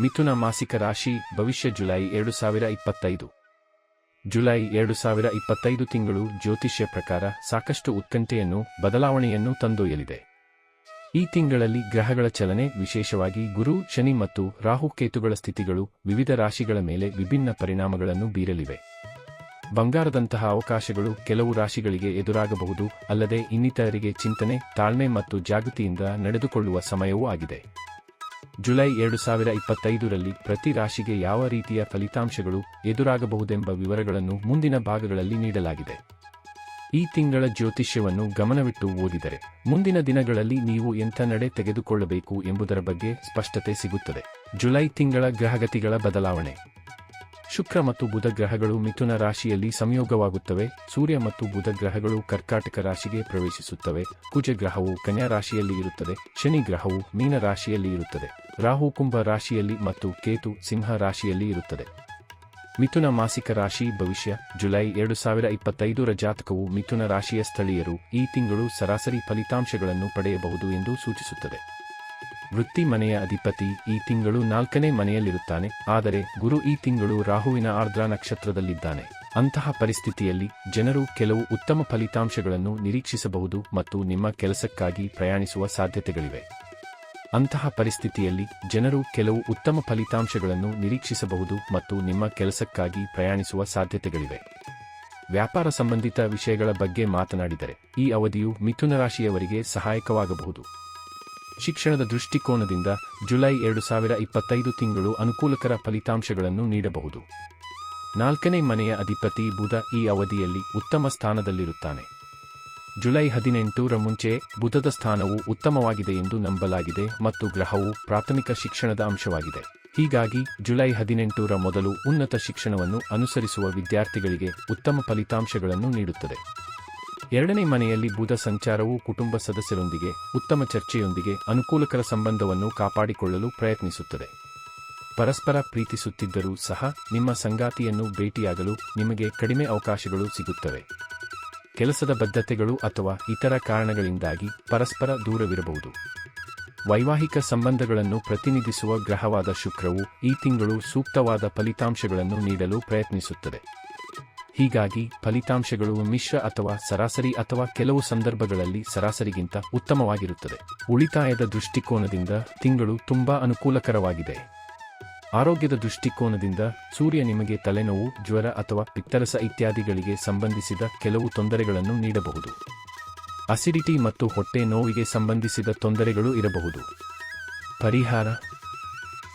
ಮಿಥುನ ಮಾಸಿಕ ರಾಶಿ, ಭವಿಷ್ಯ ಜುಲೈ ಎರಡು ಸಾವಿರ ಇಪ್ಪತ್ತೈದು. ಜುಲೈ ಎರಡು ಸಾವಿರ ಇಪ್ಪತ್ತೈದು ತಿಂಗಳು ಜ್ಯೋತಿಷ್ಯ ಪ್ರಕಾರ ಸಾಕಷ್ಟು ಉತ್ಕಂಠೆಯನ್ನು, ಬದಲಾವಣೆಯನ್ನು ತಂದೊಯ್ಯಲಿದೆ. ಈ ತಿಂಗಳಲ್ಲಿ ಗ್ರಹಗಳ ಚಲನೆ ವಿಶೇಷವಾಗಿ ಗುರು, ಶನಿ ಮತ್ತು ರಾಹುಕೇತುಗಳ ಸ್ಥಿತಿಗಳು ವಿವಿಧ ರಾಶಿಗಳ ಮೇಲೆ ವಿಭಿನ್ನ ಪರಿಣಾಮಗಳನ್ನು ಬೀರಲಿವೆ. ಬಂಗಾರದಂತಹ ಅವಕಾಶಗಳು ಕೆಲವು ರಾಶಿಗಳಿಗೆ ಎದುರಾಗಬಹುದು, ಅಲ್ಲದೆ ಇನ್ನಿತರರಿಗೆ ಚಿಂತನೆ, ತಾಳ್ಮೆ ಮತ್ತು ಜಾಗೃತಿಯಿಂದ ನಡೆದುಕೊಳ್ಳುವ ಸಮಯವೂ ಆಗಿದೆ. ಜುಲೈ ಎರಡು ಸಾವಿರ ಇಪ್ಪತ್ತೈದರಲ್ಲಿ ಪ್ರತಿ ರಾಶಿಗೆ ಯಾವ ರೀತಿಯ ಫಲಿತಾಂಶಗಳು ಎದುರಾಗಬಹುದೆಂಬ ವಿವರಗಳನ್ನು ಮುಂದಿನ ಭಾಗಗಳಲ್ಲಿ ನೀಡಲಾಗಿದೆ. ಈ ತಿಂಗಳ ಜ್ಯೋತಿಷ್ಯವನ್ನು ಗಮನವಿಟ್ಟು ಓದಿದರೆ ಮುಂದಿನ ದಿನಗಳಲ್ಲಿ ನೀವು ಎಂಥ ನಡೆ ತೆಗೆದುಕೊಳ್ಳಬೇಕು ಎಂಬುದರ ಬಗ್ಗೆ ಸ್ಪಷ್ಟತೆ ಸಿಗುತ್ತದೆ. ಜುಲೈ ತಿಂಗಳ ಗ್ರಹಗತಿಗಳ ಬದಲಾವಣೆ. ಶುಕ್ರ ಮತ್ತು ಬುಧ ಗ್ರಹಗಳು ಮಿಥುನ ರಾಶಿಯಲ್ಲಿ ಸಂಯೋಗವಾಗುತ್ತವೆ. ಸೂರ್ಯ ಮತ್ತು ಬುಧ ಗ್ರಹಗಳು ಕರ್ಕಾಟಕ ರಾಶಿಗೆ ಪ್ರವೇಶಿಸುತ್ತವೆ. ಕುಜ ಗ್ರಹವು ಕನ್ಯಾ ರಾಶಿಯಲ್ಲಿ ಇರುತ್ತದೆ. ಶನಿ ಗ್ರಹವು ಮೀನ ರಾಶಿಯಲ್ಲಿ ಇರುತ್ತದೆ. ರಾಹು ಕುಂಭ ರಾಶಿಯಲ್ಲಿ ಮತ್ತು ಕೇತು ಸಿಂಹ ರಾಶಿಯಲ್ಲಿ ಇರುತ್ತದೆ. ಮಿಥುನ ಮಾಸಿಕ ರಾಶಿ ಭವಿಷ್ಯ, ಜುಲೈ ಎರಡು ಸಾವಿರ ಇಪ್ಪತ್ತೈದರ ಜಾತಕವು ಮಿಥುನ ರಾಶಿಯ ಸ್ಥಳೀಯರು ಈ ತಿಂಗಳು ಸರಾಸರಿ ಫಲಿತಾಂಶಗಳನ್ನು ಪಡೆಯಬಹುದು ಎಂದು ಸೂಚಿಸುತ್ತದೆ. ವೃತ್ತಿ ಮನೆಯ ಅಧಿಪತಿ ಈ ತಿಂಗಳು ನಾಲ್ಕನೇ ಮನೆಯಲ್ಲಿರುತ್ತಾನೆ, ಆದರೆ ಗುರು ಈ ತಿಂಗಳು ರಾಹುವಿನ ಆರ್ದ್ರ ನಕ್ಷತ್ರದಲ್ಲಿದ್ದಾನೆ. ಅಂತಹ ಪರಿಸ್ಥಿತಿಯಲ್ಲಿ ಜನರು ಕೆಲವು ಉತ್ತಮ ಫಲಿತಾಂಶಗಳನ್ನು ನಿರೀಕ್ಷಿಸಬಹುದು ಮತ್ತು ನಿಮ್ಮ ಕೆಲಸಕ್ಕಾಗಿ ಪ್ರಯಾಣಿಸುವ ಸಾಧ್ಯತೆಗಳಿವೆ. ಅಂತಹ ಪರಿಸ್ಥಿತಿಯಲ್ಲಿ ಜನರು ಕೆಲವು ಉತ್ತಮ ಫಲಿತಾಂಶಗಳನ್ನು ನಿರೀಕ್ಷಿಸಬಹುದು ಮತ್ತು ನಿಮ್ಮ ಕೆಲಸಕ್ಕಾಗಿ ಪ್ರಯಾಣಿಸುವ ಸಾಧ್ಯತೆಗಳಿವೆ. ವ್ಯಾಪಾರ ಸಂಬಂಧಿತ ವಿಷಯಗಳ ಬಗ್ಗೆ ಮಾತನಾಡಿದರೆ, ಈ ಅವಧಿಯು ಮಿಥುನ ರಾಶಿಯವರಿಗೆ ಸಹಾಯಕವಾಗಬಹುದು. ಶಿಕ್ಷಣದ ದೃಷ್ಟಿಕೋನದಿಂದ ಜುಲೈ ಎರಡು ಸಾವಿರ ಇಪ್ಪತ್ತೈದು ತಿಂಗಳು ಅನುಕೂಲಕರ ಫಲಿತಾಂಶಗಳನ್ನು ನೀಡಬಹುದು. ನಾಲ್ಕನೇ ಮನೆಯ ಅಧಿಪತಿ ಬುಧ ಈ ಅವಧಿಯಲ್ಲಿ ಉತ್ತಮ ಸ್ಥಾನದಲ್ಲಿರುತ್ತಾನೆ. ಜುಲೈ ಹದಿನೆಂಟರ ಮುಂಚೆ ಬುಧದ ಸ್ಥಾನವು ಉತ್ತಮವಾಗಿದೆ ಎಂದು ನಂಬಲಾಗಿದೆ ಮತ್ತು ಗ್ರಹವು ಪ್ರಾಥಮಿಕ ಶಿಕ್ಷಣದ ಅಂಶವಾಗಿದೆ. ಹೀಗಾಗಿ ಜುಲೈ ಹದಿನೆಂಟರ ಮೊದಲು ಉನ್ನತ ಶಿಕ್ಷಣವನ್ನು ಅನುಸರಿಸುವ ವಿದ್ಯಾರ್ಥಿಗಳಿಗೆ ಉತ್ತಮ ಫಲಿತಾಂಶಗಳನ್ನು ನೀಡುತ್ತದೆ. ಎರಡನೇ ಮನೆಯಲ್ಲಿ ಬುಧ ಸಂಚಾರವು ಕುಟುಂಬ ಸದಸ್ಯರೊಂದಿಗೆ, ಉತ್ತಮ ಚರ್ಚೆಯೊಂದಿಗೆ ಅನುಕೂಲಕರ ಸಂಬಂಧವನ್ನು ಕಾಪಾಡಿಕೊಳ್ಳಲು ಪ್ರಯತ್ನಿಸುತ್ತದೆ. ಪರಸ್ಪರ ಪ್ರೀತಿಸುತ್ತಿದ್ದರೂ ಸಹ ನಿಮ್ಮ ಸಂಗಾತಿಯನ್ನು ಭೇಟಿಯಾಗಲು ನಿಮಗೆ ಕಡಿಮೆ ಅವಕಾಶಗಳು ಸಿಗುತ್ತವೆ. ಕೆಲಸದ ಬದ್ಧತೆಗಳು ಅಥವಾ ಇತರ ಕಾರಣಗಳಿಂದಾಗಿ ಪರಸ್ಪರ ದೂರವಿರಬಹುದು. ವೈವಾಹಿಕ ಸಂಬಂಧಗಳನ್ನು ಪ್ರತಿನಿಧಿಸುವ ಗ್ರಹವಾದ ಶುಕ್ರವು ಈ ತಿಂಗಳು ಸೂಕ್ತವಾದ ಫಲಿತಾಂಶಗಳನ್ನು ನೀಡಲು ಪ್ರಯತ್ನಿಸುತ್ತದೆ. ಹೀಗಾಗಿ, ಫಲಿತಾಂಶಗಳು ಮಿಶ್ರ ಅಥವಾ ಸರಾಸರಿ ಅಥವಾ ಕೆಲವು ಸಂದರ್ಭಗಳಲ್ಲಿ ಸರಾಸರಿಗಿಂತ ಉತ್ತಮವಾಗಿರುತ್ತದೆ. ಉಳಿತಾಯದ ದೃಷ್ಟಿಕೋನದಿಂದ ತಿಂಗಳು ತುಂಬಾ ಅನುಕೂಲಕರವಾಗಿದೆ. ಆರೋಗ್ಯದ ದೃಷ್ಟಿಕೋನದಿಂದ ಸೂರ್ಯ ನಿಮಗೆ ತಲೆನೋವು, ಜ್ವರ ಅಥವಾ ಪಿತ್ತರಸ ಇತ್ಯಾದಿಗಳಿಗೆ ಸಂಬಂಧಿಸಿದ ಕೆಲವು ತೊಂದರೆಗಳನ್ನು ನೀಡಬಹುದು. ಅಸಿಡಿಟಿ ಮತ್ತು ಹೊಟ್ಟೆ ನೋವಿಗೆ ಸಂಬಂಧಿಸಿದ ತೊಂದರೆಗಳು ಇರಬಹುದು. ಪರಿಹಾರ,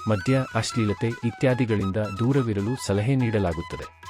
ಮದ್ಯ, ಅಶ್ಲೀಲತೆ ಇತ್ಯಾದಿಗಳಿಂದ ದೂರವಿರಲು ಸಲಹೆ ನೀಡಲಾಗುತ್ತದೆ.